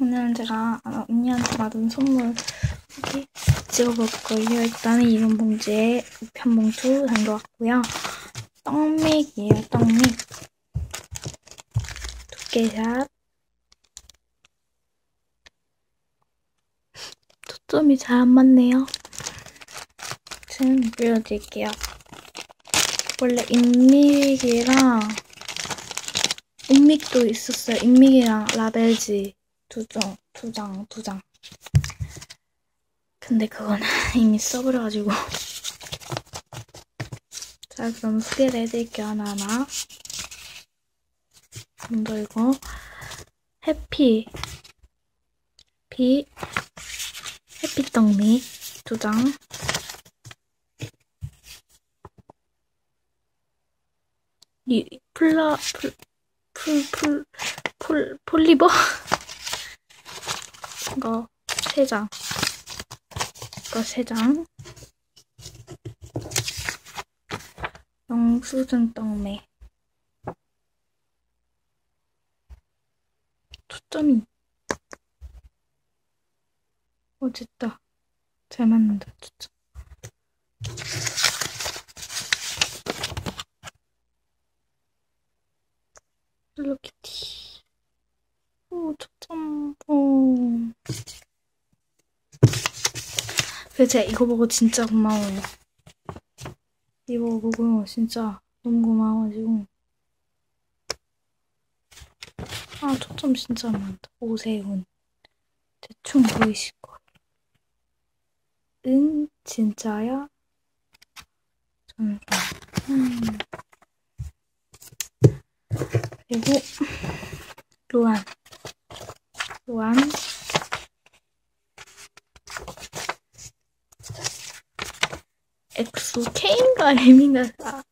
오늘은 제가 아, 언니한테 받은 선물 여기 찍어볼 거예요. 일단은 이런 봉지에 우편 봉투 담겨왔고요. 떡믹이에요, 떡믹. 두께샷. 초점이 잘 안 맞네요. 지금 보여드릴게요. 원래 인믹이랑 인믹도 있었어요. 인믹이랑 라벨지 두 장, 두 장, 두 장. 근데 그거는 이미 써버려가지고. 자, 그럼 소개를 해드릴게요, 하나하나. 먼저 이거, 해피, 피, 해피떡미 두 장. 이, 플라, 풀, 풀, 풀, 풀, 폴리버? 이거 세 장. 이거 세 장. 영수증 떡메. 초점이. 어, 됐다. 잘 맞는다, 진짜. 헬로키티. 오, 초점. 오. 그래, 제가 이거 보고 진짜 고마워요. 이거 보고 진짜 너무 고마워가지고. 아, 초점 진짜 많다. 오세훈. 대충 보이실 거예요. 응, 진짜야? 잠시만. 음. 그리고, 로안. 로안. 엑소 K인가 아.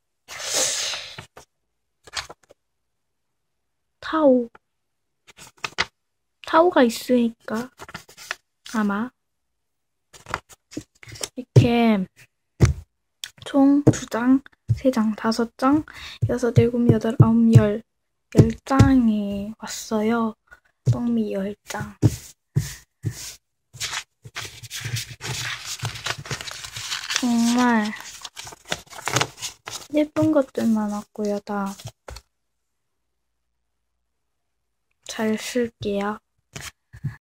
타오 타오가 있으니까 아마 이렇게 총 두 장, 세 장, 다섯 장, 여섯, 일곱, 여덟, 아홉, 열, 열 장이 왔어요. 떡미 열 장. 정말 예쁜 것들만 왔고요, 다. 잘 쓸게요.